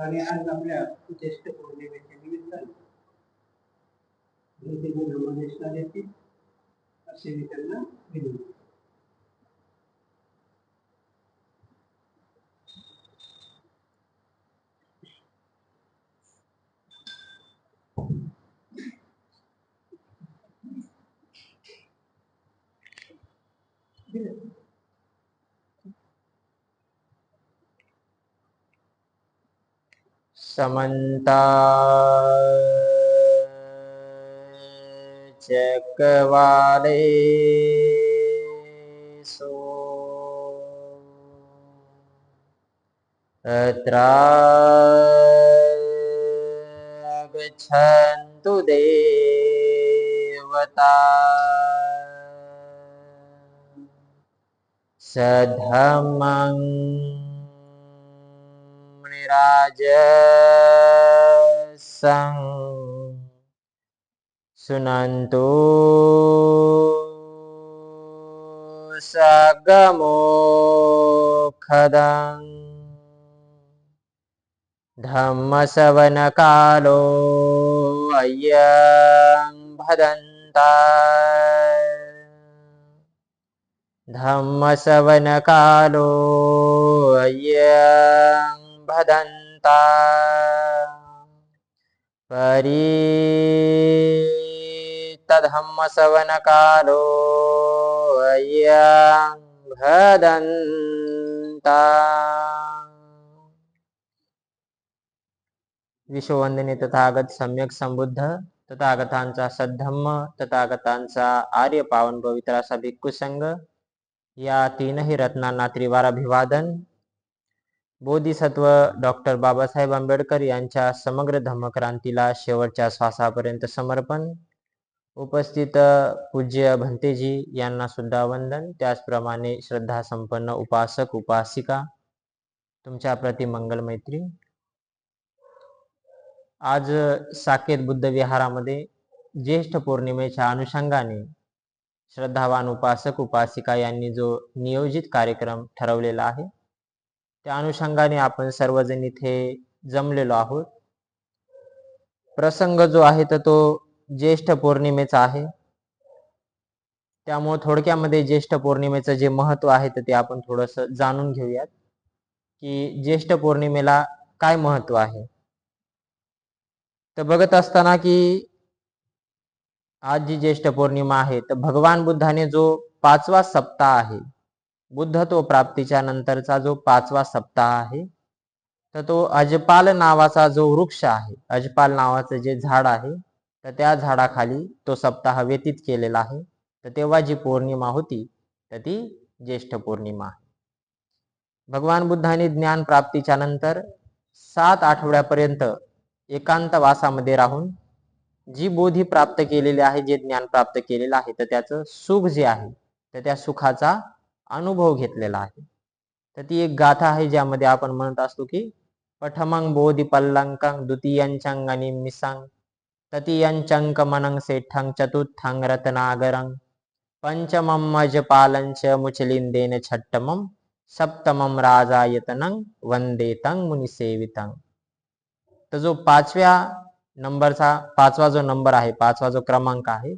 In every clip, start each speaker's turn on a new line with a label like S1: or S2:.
S1: आणि आज आपल्या ज्येष्ठ पौर्णिमेच्या निमित्ताने हे देतील असे मी त्यांना विनंती
S2: समन्ता। चक्रवालेषु। गच्छन्तु देवता। सधमं राजसङ्गनन्तु सगमोखदं धम्मसवनकालो अय्यं भदन्ता धम्मसवनकालो अय्य भदन्ता। परीतधम्मसवनकालो अय्यं भदन्ता। विश्ववंदने तथागत सम्यक संबुद्ध तथागतांचा सद्धम्म तथागतांचा आर्य पावन पवित्र असा भिक्खू संघ या तीनही रत्नांना त्रिवार अभिवादन बोधिसत्व डॉक्टर बाबासाहेब आंबेडकर यांच्या समग्र धम्मक्रांतीला शेवटच्या श्वासापर्यंत समर्पण. उपस्थित पूज्य भंतेजी यांना सुद्धा वंदन. त्याचप्रमाणे श्रद्धा संपन्न उपासक उपासिका. तुमच्या प्रति मंगल मैत्री. आज साकेत बुद्ध विहारामध्ये ज्येष्ठ पौर्णिमेच्या अनुषंगाने श्रद्धावान उपासक उपासिका यांनी जो नियोजित कार्यक्रम ठरवलेला आहे त्या अनुषंगाने आपण सर्वजण इथे जमलेलो आहोत. प्रसंग जो आहे तर तो ज्येष्ठ पौर्णिमेचा आहे. त्यामुळे थोडक्यामध्ये ज्येष्ठ पौर्णिमेचं जे महत्त्व आहे तर ते आपण थोडस जाणून घेऊयात. की ज्येष्ठ पौर्णिमेला काय महत्त्व आहे? तर बघत असताना की आज जी ज्येष्ठ पौर्णिमा आहे तर भगवान बुद्धाने जो पाचवा सप्ताह आहे बुद्धत्व प्राप्तीच्या नंतरचा जो पाचवा सप्ताह आहे तर तो अजपाल नावाचा जो वृक्ष आहे अजपाल नावाचं जे झाड आहे तर त्या झाडाखाली तो सप्ताह व्यतीत केलेला आहे. तर तेव्हा जी पौर्णिमा होती तर ती ज्येष्ठ पौर्णिमा आहे. भगवान बुद्धाने ज्ञान प्राप्तीच्या नंतर सात आठवड्यापर्यंत एकांत वासामध्ये राहून जी बोधी प्राप्त केलेली आहे जे ज्ञान प्राप्त केलेलं आहे तर त्याचं सुख जे आहे तर त्या सुखाचा अनुभव घेतलेला आहे. तर ती एक गाथा आहे ज्यामध्ये आपण म्हणत असतो की पठमंग बोधी पल्लंकं द्वितीयंचंग आणि मिसंग तृतीयंचंक मनंग सेठंग चतुर्थंग रत्नागरंग पंचमं मजपालंच मुचलिंदेन छट्टमं सप्तमं वंदे तंग मुनिसेवितंग तर जो पाचव्या नंबरचा पाचवा जो नंबर आहे पाचवा जो क्रमांक आहे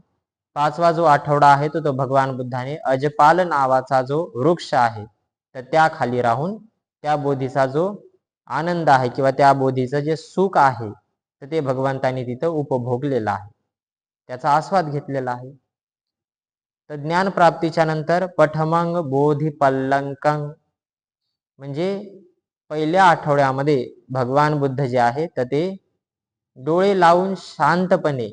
S2: पाचवा जो आठवडा आहे तो तो भगवान बुद्धाने अजपाल नावाचा जो वृक्ष आहे तर त्या खाली राहून त्या बोधीचा जो आनंद आहे किंवा त्या बोधीचं जे सुख आहे तर ते भगवंतानी तिथं उपभोगलेलं आहे. त्याचा आस्वाद घेतलेला आहे. तर ज्ञान प्राप्तीच्या नंतर पठमंग बोधी पल्लंकंग म्हणजे पहिल्या आठवड्यामध्ये भगवान बुद्ध जे आहे तर ते डोळे लावून शांतपणे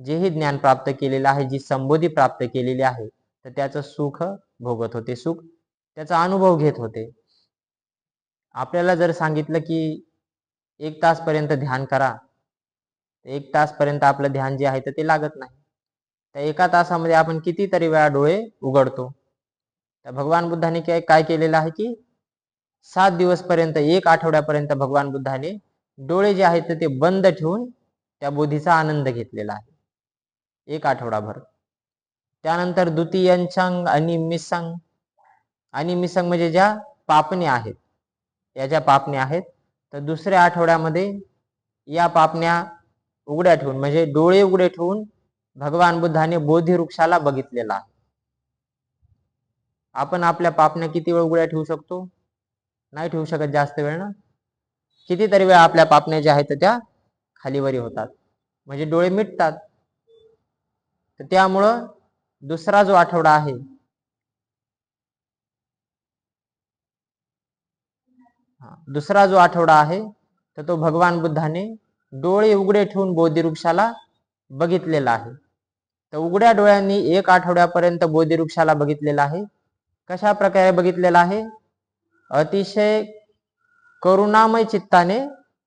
S2: जे हे ज्ञान प्राप्त केलेलं आहे जी संबोधी प्राप्त केलेली आहे तर त्याचं सुख भोगत होते. सुख त्याचा अनुभव घेत होते. आपल्याला जर सांगितलं की एक तास पर्यंत ध्यान करा एक तास पर्यंत आपलं ध्यान जे आहे तर ते लागत नाही. त्या एका तासामध्ये आपण कितीतरी वेळा डोळे उघडतो. तर भगवान बुद्धाने काय काय केलेलं आहे की सात दिवसपर्यंत एक आठवड्यापर्यंत भगवान बुद्धाने डोळे जे आहेत ते बंद ठेवून त्या बोधीचा आनंद घेतलेला आहे. एक आठवडाभर. त्यानंतर द्वितीयंचांग आणि मिसंग. आणि मिसंग म्हणजे ज्या पापण्या आहेत. या ज्या पापण्या आहेत तर दुसऱ्या आठवड्यामध्ये या पापण्या उघड्या ठेवून म्हणजे डोळे उघडे ठेवून भगवान बुद्धाने बोधी वृक्षाला बघितलेला आहे. आपण आपल्या पापण्या किती वेळ उघड्या ठेवू शकतो? नाही ठेवू शकत जास्त वेळ ना? कितीतरी वेळ आपल्या पापण्या ज्या आहेत त्या खालीवरी होतात. म्हणजे डोळे मिटतात. तर त्यामुळं दुसरा जो आठवडा आहे दुसरा जो आठवडा आहे तर तो भगवान बुद्धाने डोळे उघडे ठेवून बोधिवृक्षाला बघितलेला आहे. तर उघड्या डोळ्यांनी एक आठवड्यापर्यंत बोधिवृक्षाला बघितलेला आहे. कशा प्रकारे बघितलेला आहे? अतिशय करुणामय चित्ताने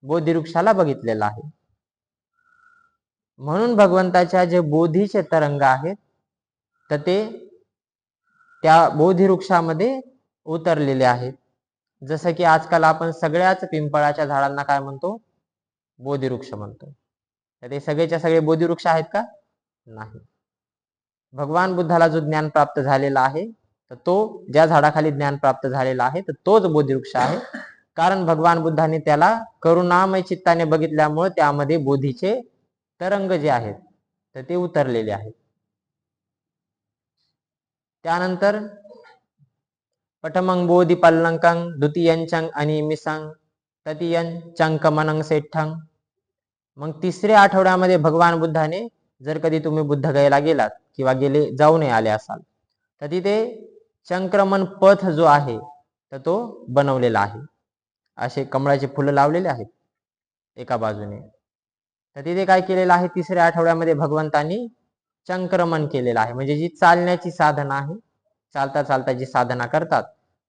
S2: बोधिवृक्षाला बघितलेला आहे. म्हणून भगवंताच्या जे बोधीचे तरंग आहेत तर ते त्या बोधीवृक्षामध्ये उतरलेले आहेत. जसं की आजकाल आपण सगळ्याच पिंपळाच्या झाडांना काय म्हणतो? बोधिवृक्ष म्हणतो. तर ते सगळेच्या सगळे बोधीवृक्ष आहेत का? नाही. भगवान बुद्धाला जो ज्ञान प्राप्त झालेला आहे तर तो ज्या झाडाखाली ज्ञान प्राप्त झालेला आहे तर तोच बोधीवृक्ष आहे. कारण भगवान बुद्धाने त्याला करुणामय चित्ताने बघितल्यामुळे त्यामध्ये बोधीचे तरंग जे आहेत तर ते उतरलेले आहेत. त्यानंतर पठमंग बोधी पल्लंकांग द्वितीयंचंग आणि मिसांग तृतीयं चंकमनंग सेठ्ठंग मग तिसऱ्या आठवड्यामध्ये भगवान बुद्धाने जर कधी तुम्ही बुद्ध गायला गेलात किंवा गेले जाऊ नये आले असाल तर तिथे संक्रमण पथ जो आहे तर तो बनवलेला आहे. असे कमळाचे फुलं लावलेले आहेत एका बाजूने. तर तिथे काय केलेलं आहे? तिसऱ्या आठवड्यामध्ये भगवंतांनी संक्रमण केलेलं आहे. म्हणजे जी चालण्याची साधना आहे चालता चालता जी साधना करतात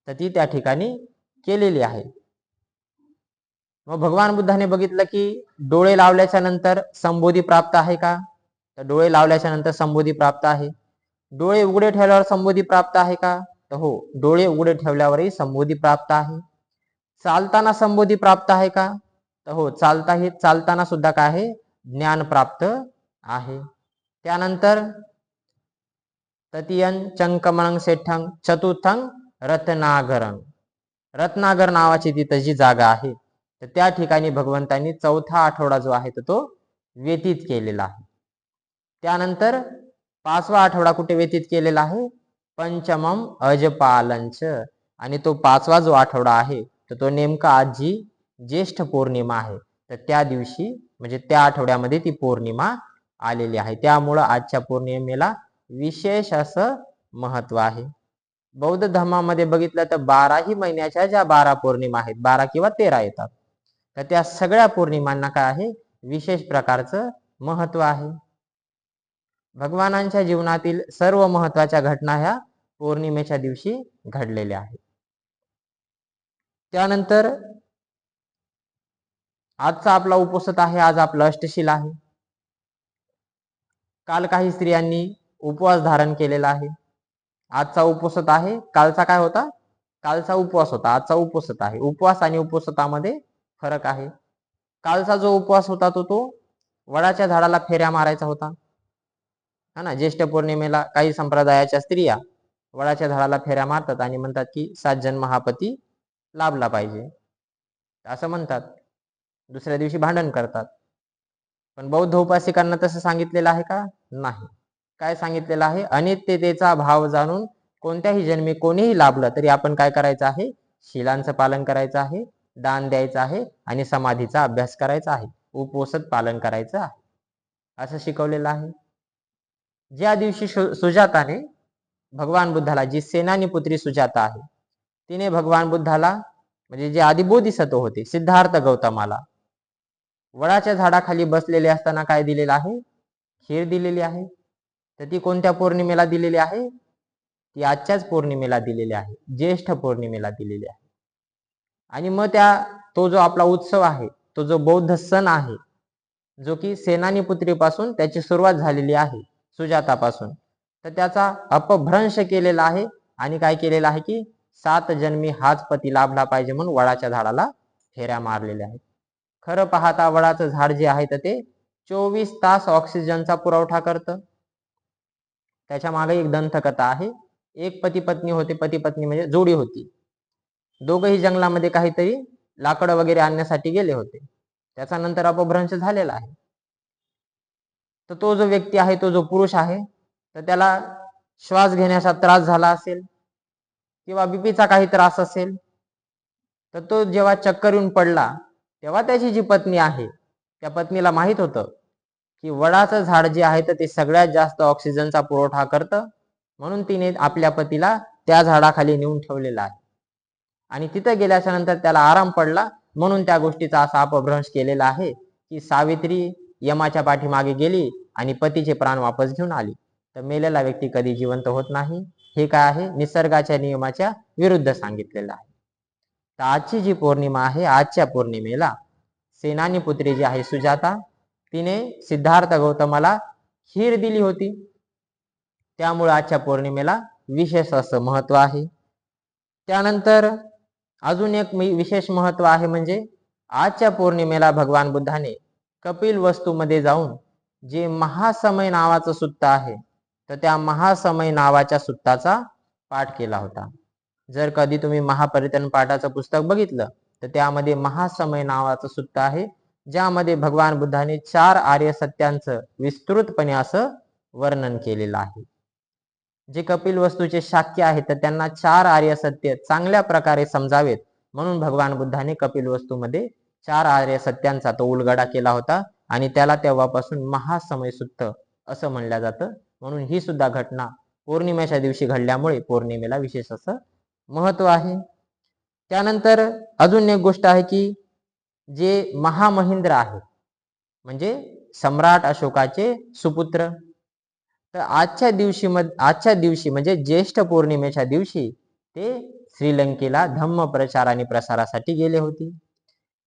S2: तर ती त्या ठिकाणी केलेली आहे. मग भगवान बुद्धाने बघितलं की डोळे लावल्याच्या नंतर संबोधी प्राप्त आहे का? तर डोळे लावल्याच्या नंतर संबोधी प्राप्त आहे. डोळे उघडे ठेवल्यावर संबोधी प्राप्त आहे का? तर हो डोळे उघडे ठेवल्यावरही संबोधी प्राप्त आहे. चालताना संबोधी प्राप्त आहे का? तर हो चालता हे चालताना सुद्धा काय आहे? ज्ञान प्राप्त आहे. त्यानंतर ततीयन चंकमणंग सेठंग चतुर्थंग रत्नागरंग रत्नागर नावाची तिथं जी जागा आहे तर त्या ठिकाणी भगवंतांनी चौथा आठवडा जो आहे तर तो व्यतीत केलेला आहे. त्यानंतर पाचवा आठवडा कुठे व्यतीत केलेला आहे? पंचमम अजपालंच आणि तो पाचवा जो आठवडा आहे तर तो नेमका आजी ज्येष्ठ पौर्णिमा आहे. तर त्या दिवशी म्हणजे त्या आठवड्यामध्ये ती पौर्णिमा आलेली आहे. त्यामुळं आजच्या पौर्णिमेला विशेष असं महत्त्व आहे. बौद्ध धर्मामध्ये बघितलं तर बाराही महिन्याच्या ज्या बारा पौर्णिमा आहेत बारा किंवा तेरा येतात. तर त्या सगळ्या पौर्णिमांना काय आहे? विशेष प्रकारचं महत्त्व आहे. भगवानांच्या जीवनातील सर्व महत्त्वाच्या घटना ह्या पौर्णिमेच्या दिवशी घडलेल्या आहेत. त्यानंतर आजचा आपला उपोसत आहे आज आपलं अष्टशील आहे. काल काही स्त्रियांनी उपवास धारण केलेला आहे. आजचा उपवासत आहे कालचा काय होता? कालचा उपवास होता आजचा उपवासत आहे. उपवास आणि उपवासतामध्ये फरक आहे. कालचा जो उपवास होता तो तो वडाच्या झाडाला फेऱ्या मारायचा होता. हा ना ज्येष्ठ पौर्णिमेला काही संप्रदायाच्या स्त्रिया वडाच्या झाडाला फेऱ्या मारतात आणि म्हणतात की सात जन्म हा पती लाभला पाहिजे. असं म्हणतात. दुसऱ्या दिवशी भांडण करतात. पण बौद्ध उपासिकांना तसं सांगितलेलं आहे का? नाही. काय सांगितलेलं आहे? अनित्यतेचा भाव जाणून कोणत्याही जन्मी कोणीही लाभलं तरी आपण काय करायचं आहे? शिलांचं पालन करायचं आहे दान द्यायचं आहे आणि समाधीचा अभ्यास करायचा आहे. उपवसत पालन करायचं आहे. असं शिकवलेलं आहे. ज्या दिवशी सु- सुजाताने भगवान बुद्धाला जी सेनानी पुत्री सुजाता आहे तिने भगवान बुद्धाला म्हणजे जे आधी बोधिसत्व होते सिद्धार्थ गौतमाला वडाच्या झाडाखाली बसलेले असताना काय दिलेलं आहे? खीर दिलेली आहे. तर ती कोणत्या पौर्णिमेला दिलेली आहे? ती आजच्याच पौर्णिमेला दिलेली आहे. ज्येष्ठ पौर्णिमेला दिलेली आहे. आणि मग त्या तो जो आपला उत्सव आहे तो जो बौद्ध सण आहे जो की सेनानी पुत्रीपासून त्याची सुरुवात झालेली आहे सुजातापासून तर त्याचा अपभ्रंश केलेला आहे. आणि काय केलेलं आहे की सात जन्मी हाच पती लाभला पाहिजे म्हणून वडाच्या झाडाला फेऱ्या मारलेल्या आहेत. खरं पाहता वडाचं झाड जे आहे तर ते चोवीस तास ऑक्सिजनचा पुरवठा करतं. त्याच्यामागे एक दंतकथा आहे. एक पती पत्नी होते पती पत्नी म्हणजे जोडी होती. दोघही जंगलामध्ये काहीतरी लाकडं वगैरे आणण्यासाठी गेले होते. त्याचा नंतर अपभ्रंश झालेला आहे. तर तो जो व्यक्ती आहे तो जो पुरुष आहे तर त्याला श्वास घेण्याचा त्रास झाला असेल किंवा बीपीचा काही त्रास असेल तर तो जेव्हा चक्कर येऊन पडला तेव्हा त्याची जी पत्नी आहे त्या पत्नीला माहीत होतं की वडाचं झाड जे आहे तर ते सगळ्यात जास्त ऑक्सिजनचा पुरवठा करतं. म्हणून तिने आपल्या पतीला त्या झाडाखाली नेऊन ठेवलेला आहे. आणि तिथं गेल्याच्यानंतर त्याला आराम पडला. म्हणून त्या गोष्टीचा असा अपभ्रंश केलेला आहे की सावित्री यमाच्या पाठीमागे गेली आणि पतीचे प्राण वापस घेऊन आली. तर मेलेला व्यक्ती कधी जिवंत होत नाही. हे काय आहे? निसर्गाच्या नियमाच्या विरुद्ध सांगितलेलं आहे. तर आजची जी पौर्णिमा आहे आजच्या पौर्णिमेला सेनानी पुत्री जी आहे सुजाता तिने सिद्धार्थ गौतमाला खीर दिली होती. त्यामुळे आजच्या पौर्णिमेला विशेष असं महत्त्व आहे. त्यानंतर अजून एक मी- विशेष महत्त्व आहे म्हणजे आजच्या पौर्णिमेला भगवान बुद्धाने कपिल वस्तूमध्ये जाऊन जे महासमय नावाचं सुत्त आहे तर त्या महासमय नावाच्या सुत्ताचा पाठ केला होता. जर कधी तुम्ही महापरितन पाठाचं पुस्तक बघितलं तर त्यामध्ये महासमय नावाचं सुत्त आहे ज्यामध्ये भगवान बुद्धाने चार आर्य सत्यांचं विस्तृतपणे असं वर्णन केलेलं आहे. जे कपिल वस्तूचे शाक्य आहेत तर त्यांना चार आर्य सत्य चांगल्या प्रकारे समजावेत म्हणून भगवान बुद्धाने कपिल वस्तूमध्ये चार आर्य सत्यांचा तो उलगडा केला होता आणि त्याला तेव्हापासून महासमय सुत्त असं म्हणलं जातं. म्हणून ही सुद्धा घटना पौर्णिमेच्या दिवशी घडल्यामुळे पौर्णिमेला विशेष असं महत्त्व आहे. त्यानंतर अजून एक गोष्ट आहे की जे महामहिंद्र आहे म्हणजे सम्राट अशोकाचे सुपुत्र. तर आजच्या दिवशी मध आजच्या दिवशी म्हणजे ज्येष्ठ पौर्णिमेच्या दिवशी ते श्रीलंकेला धम्म प्रचार आणि प्रसारासाठी गेले होते.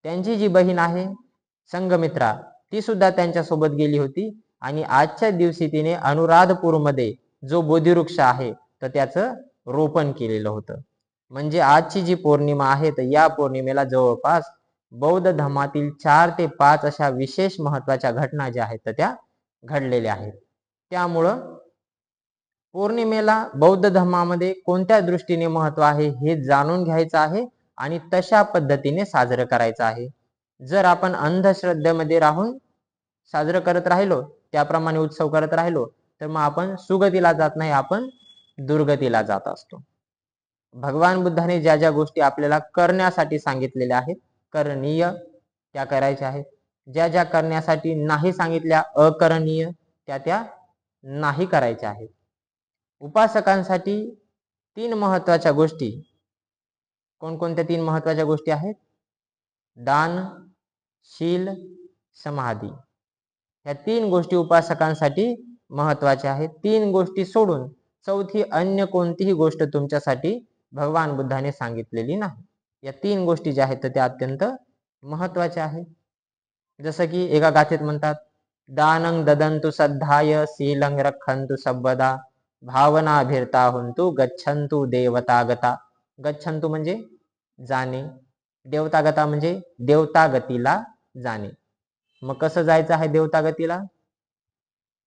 S2: त्यांची जी बहीण आहे संगमित्रा ती सुद्धा त्यांच्यासोबत गेली होती. आणि आजच्या दिवशी तिने अनुराधपूरमध्ये जो बोधिवृक्ष आहे तर त्याचं रोपण केलेलं होतं. म्हणजे आजची जी पौर्णिमा आहे तर या पौर्णिमेला जवळपास बौद्ध धर्मातील चार ते पाच अशा विशेष महत्त्वाच्या घटना ज्या आहेत तर त्या घडलेल्या आहेत. त्यामुळं पौर्णिमेला बौद्ध धर्मामध्ये कोणत्या दृष्टीने महत्त्व आहे हे जाणून घ्यायचं आहे आणि तशा पद्धतीने साजरं करायचं आहे. जर आपण अंधश्रद्धेमध्ये राहून साजरं करत राहिलो त्याप्रमाणे उत्सव करत राहिलो तर मग आपण सुगतीला जात नाही आपण दुर्गतीला जात असतो. भगवान बुद्धाने ज्या ज्या गोष्टी आपल्याला करण्यासाठी सांगितलेल्या आहेत करणीय त्या करायच्या आहेत. ज्या ज्या करण्यासाठी नाही सांगितल्या अकरणीय त्या त्या नाही करायच्या आहेत. उपासकांसाठी तीन महत्त्वाच्या गोष्टी. कोणकोणत्या तीन महत्त्वाच्या गोष्टी आहेत? दान शील समाधी. या तीन गोष्टी उपासकांसाठी महत्त्वाच्या आहेत. तीन गोष्टी सोडून चौथी अन्य कोणतीही गोष्ट तुमच्यासाठी भगवान बुद्धाने सांगितलेली नाही. या तीन गोष्टी ज्या आहेत तर त्या अत्यंत महत्त्वाच्या आहेत. जसं की एका गाथेत म्हणतात दानंग ददंतु सद्धाय सीलंग रखंतु सबदा भावना भिरता हुंतु गच्छन्तु देवतागता. गच्छंतु म्हणजे जाणे देवतागता म्हणजे देवतागतीला जाणे. मग कसं जायचं आहे देवतागतीला?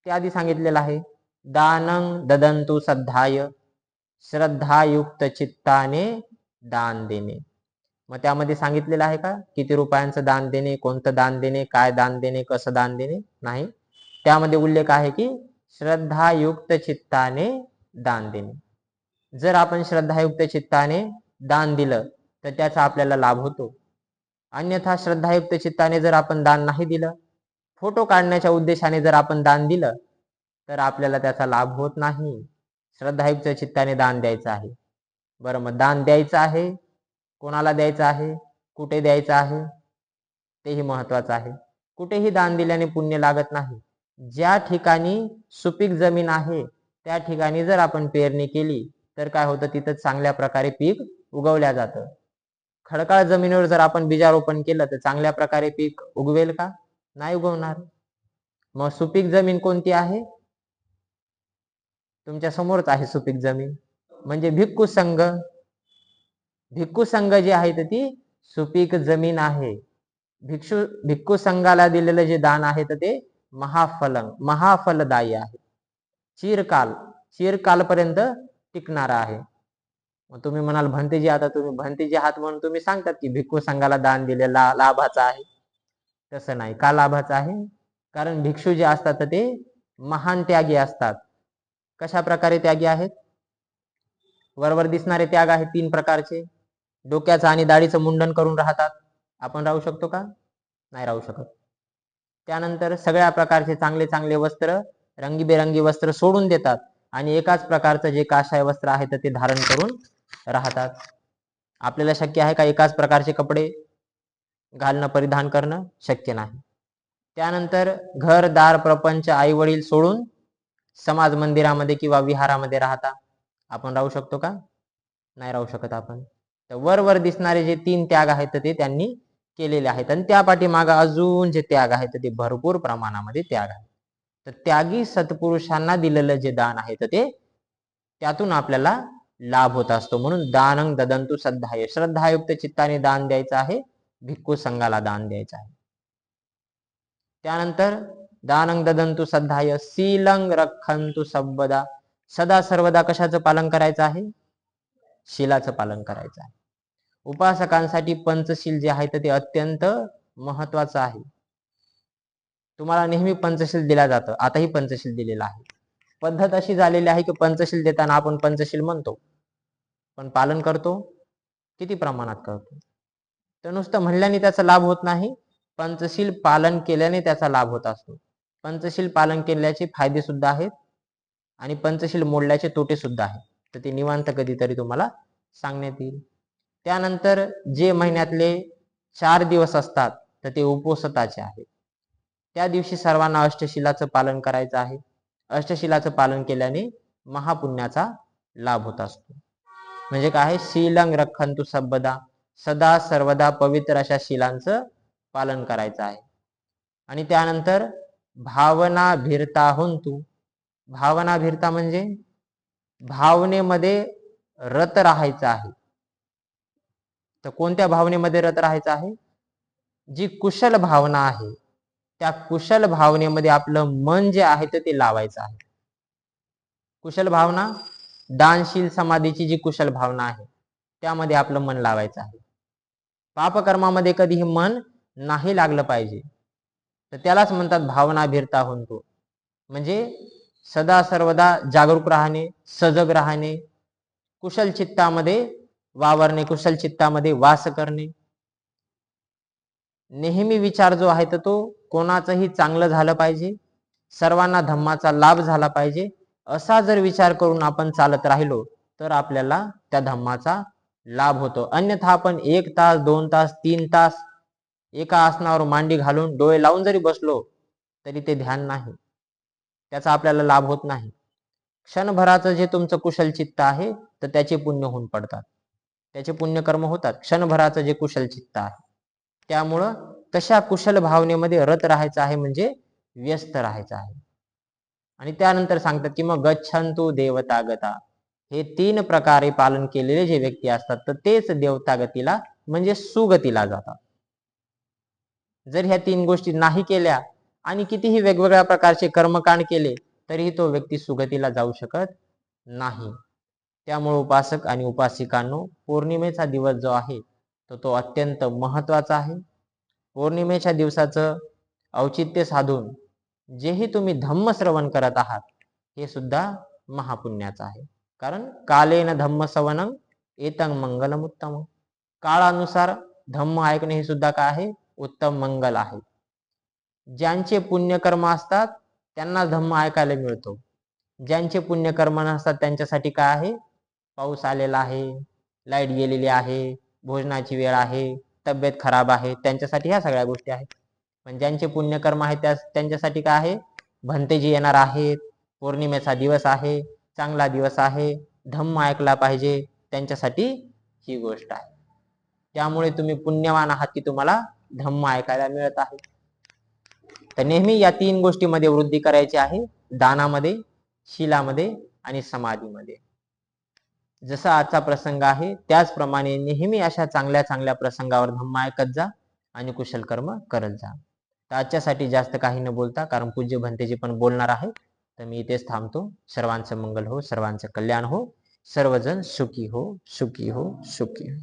S2: ते आधी सांगितलेलं आहे दानं ददंतु सद्धाय श्रद्धायुक्त चित्ताने दान देणे. मग त्यामध्ये सांगितलेलं आहे का? किती रुपयांचं दान देणे कोणतं दान देणे काय दान देणे कसं दान देणे? नाही. त्यामध्ये उल्लेख आहे की श्रद्धायुक्त चित्ताने दान देणे. जर आपण श्रद्धायुक्त चित्ताने दान दिलं तर त्याचा आपल्याला लाभ होतो. अन्यथा श्रद्धायुक्त चित्ताने जर आपण दान नाही दिलं फोटो काढण्याच्या उद्देशाने जर आपण दान दिलं तर आपल्याला त्याचा लाभ होत नाही. श्रद्धायुक्त चित्ताने दान द्यायचं आहे. बरं मग दान द्यायचं आहे? कोणाला द्यायचं आहे? कुठे द्यायचं आहे? तेही महत्वाचं आहे. कुठेही दान दिल्याने पुण्य लागत नाही. ज्या ठिकाणी सुपीक जमीन आहे त्या ठिकाणी जर आपण पेरणी केली तर काय होतं? तिथं चांगल्या प्रकारे पीक उगवल्या जातं. खडकाळ जमिनीवर जर आपण बीजारोपण केलं तर चांगल्या प्रकारे पीक उगवेल का? नाही उगवणार. मग सुपीक जमीन कोणती आहे? तुमच्या समोरच आहे सुपीक जमीन. म्हणजे भिक्खू संघ. भिक्खू संघ जी आहे तर ती सुपीक जमीन आहे. भिक्षू भिक्खू संघाला दिलेलं जे दान आहे तर ते महाफलंग महाफलदायी आहे. चिरकाल चिरकालपर्यंत टिकणारा आहे. मग तुम्ही म्हणाल भंतेजी आता तुम्ही भंतेजी आहात म्हणून तुम्ही सांगतात की भिक्खू संघाला दान दिलेला लाभाचा आहे. तसं नाही. का लाभाचा आहे? कारण भिक्षू जे असतात तर ते महान त्यागी असतात. कशा प्रकारे त्यागी आहेत? वरवर दिसणारे त्याग आहेत तीन प्रकारचे. डोक्याचं आणि दाढीचं मुंडन करून राहतात. आपण राहू शकतो का? नाही राहू शकत. त्यानंतर सगळ्या प्रकारचे चांगले चांगले वस्त्र रंगीबेरंगी वस्त्र सोडून देतात आणि एकाच प्रकारचं जे काशाय वस्त्र आहे तर ते धारण करून राहतात. आपल्याला शक्य आहे का एकाच प्रकारचे कपडे घालणं परिधान करणं? शक्य नाही. त्यानंतर घर दार प्रपंच आई वडील सोडून समाज मंदिरामध्ये किंवा विहारामध्ये राहता आपण राहू शकतो का? नाही राहू शकत आपण. तर वर वर दिसणारे जे तीन त्याग आहेत तर ते त्यांनी केलेले आहेत. आणि त्या पाठीमागं अजून जे त्याग आहेत ते भरपूर प्रमाणामध्ये त्याग आहे तर त्यागी सत्पुरुषांना दिलेलं जे दान आहे तर ते त्यातून आपल्याला लाभ होत असतो. म्हणून दानंग ददंतु श्रद्धाय. श्रद्धायुक्त चित्ताने दान द्यायचं आहे भिक्खू संघाला दान द्यायचं आहे. त्यानंतर दानंग ददंतु सद्धाय शीलंग रखंतु सबदा सदा सर्वदा कशाचं पालन करायचं आहे? शिलाचं पालन करायचं आहे. उपासकांसाठी पंचशील जे आहे तर ते अत्यंत महत्वाचं आहे. तुम्हाला नेहमी पंचशील दिला जातं. आताही पंचशील दिलेलं आहे. पद्धत अशी झालेली आहे की पंचशील देताना आपण पंचशील म्हणतो. पण पालन करतो. किती प्रमाणात करतो? तर नुसतं म्हणल्याने त्याचा लाभ होत नाही. पंचशील पालन केल्याने त्याचा लाभ होत असतो. पंचशील पालन केल्याचे फायदे सुद्धा आहेत आणि पंचशील मोडल्याचे तोटे सुद्धा आहेत. तर ते निवांत कधीतरी तुम्हाला सांगण्यात येईल. त्यानंतर जे महिन्यातले चार दिवस असतात तर ते उपोसताचे आहेत. त्या दिवशी सर्वांना अष्टशिलाचं पालन करायचं आहे. अष्टशिलाचं पालन केल्याने महापुण्याचा लाभ होत असतो. म्हणजे काय? आहे शीलंग रखंतु सबदा सदा सर्वदा पवित्र अशा शिलांचं पालन करायचं आहे. आणि त्यानंतर भावना भिरता तू. भावना भिरता म्हणजे भावनेमध्ये रत राहायचं आहे. तर कोणत्या भावनेमध्ये रत राहायचं आहे? जी कुशल भावना आहे त्या कुशल भावनेमध्ये आपलं मन जे आहे तर ते लावायचं आहे. कुशल भावना दानशील समाधीची जी कुशल भावना आहे त्यामध्ये आपलं मन लावायचं आहे. पापकर्मामध्ये कधीही मन नाही लागलं पाहिजे. तर त्यालाच म्हणतात भावनाभिरता भिरता तो म्हणजे सदा सर्वदा जागरूक राहणे सजग राहणे कुशल चित्तामध्ये वावरणे कुशल चित्तामध्ये वास करणे. नेहमी विचार जो आहे तर तो कोणाचंही चांगलं झालं पाहिजे सर्वांना धम्माचा लाभ झाला पाहिजे असा जर विचार करून आपण चालत राहिलो तर आपल्याला त्या धम्माचा लाभ होतो. अन्यथा आपण एक तास दोन तास तीन तास एका आसनावर मांडी घालून डोळे लावून जरी बसलो तरी ते ध्यान नाही. त्याचा आपल्याला लाभ होत नाही. क्षणभराचं जे तुमचं कुशल चित्त आहे तर त्याचे पुण्य होऊन पडतात. त्याचे पुण्यकर्म होतात. क्षणभराचं जे कुशल चित्त आहे. त्यामुळं तशा कुशल भावनेमध्ये रत राहायचं आहे म्हणजे व्यस्त राहायचं आहे. आणि त्यानंतर सांगतात की मग गच्छंतु देवता गता हे तीन प्रकारे पालन केलेले जे व्यक्ती असतात तर तेच देवतागतीला म्हणजे सुगतीला जातात. जर ह्या तीन गोष्टी नाही केल्या आणि कितीही वेगवेगळ्या प्रकारचे कर्मकांड केले तरीही तो व्यक्ती सुगतीला जाऊ शकत नाही. त्यामुळे उपासक आणि उपासिकांनो पौर्णिमेचा दिवस जो आहे तो तो अत्यंत महत्त्वाचा आहे. पौर्णिमेच्या दिवसाचं औचित्य साधून जेही तुम्ही धम्म श्रवण करत आहात हे सुद्धा महापुण्याचं आहे. कारण कालेन धम्म सवनं एतंग मंगलम उत्तम काळानुसार धम्म ऐकणे हे सुद्धा काय आहे? उत्तम मंगल आहे. ज्यांचे पुण्यकर्म असतात त्यांना धम्म ऐकायला मिळतो. ज्यांचे पुण्यकर्म नसतात त्यांच्यासाठी काय आहे? पाऊस आलेला आहे लाइट गेलेली आहे भोजनाची वेळ आहे तब्येत खराब आहे त्यांच्यासाठी ह्या सगळ्या गोष्टी आहेत. पण ज्यांचे पुण्यकर्म आहेत त्या त्यांच्यासाठी काय आहे? भंतेजी येणार आहेत पौर्णिमेचा दिवस आहे चांगला दिवस आहे धम्म ऐकला पाहिजे त्यांच्यासाठी ही गोष्ट आहे. त्यामुळे तुम्ही पुण्यवान आहात की तुम्हाला धम्म ऐकायला मिळत आहे. तर नेहमी या तीन गोष्टीमध्ये वृद्धी करायची आहे. दानामध्ये शिलामध्ये आणि समाधीमध्ये. जसा आजचा प्रसंग आहे त्याचप्रमाणे नेहमी अशा चांगल्या चांगल्या प्रसंगावर धम्म ऐकत जा आणि कुशल कर्म करत जा. तर आजच्यासाठी जास्त काही न बोलता कारण पूज्य भंतेजी पण बोलणार आहे तर मी इथेच थांबतो. सर्वांचं मंगल हो सर्वांचं कल्याण हो. सर्वजण सुखी हो सुखी हो सुखी हो.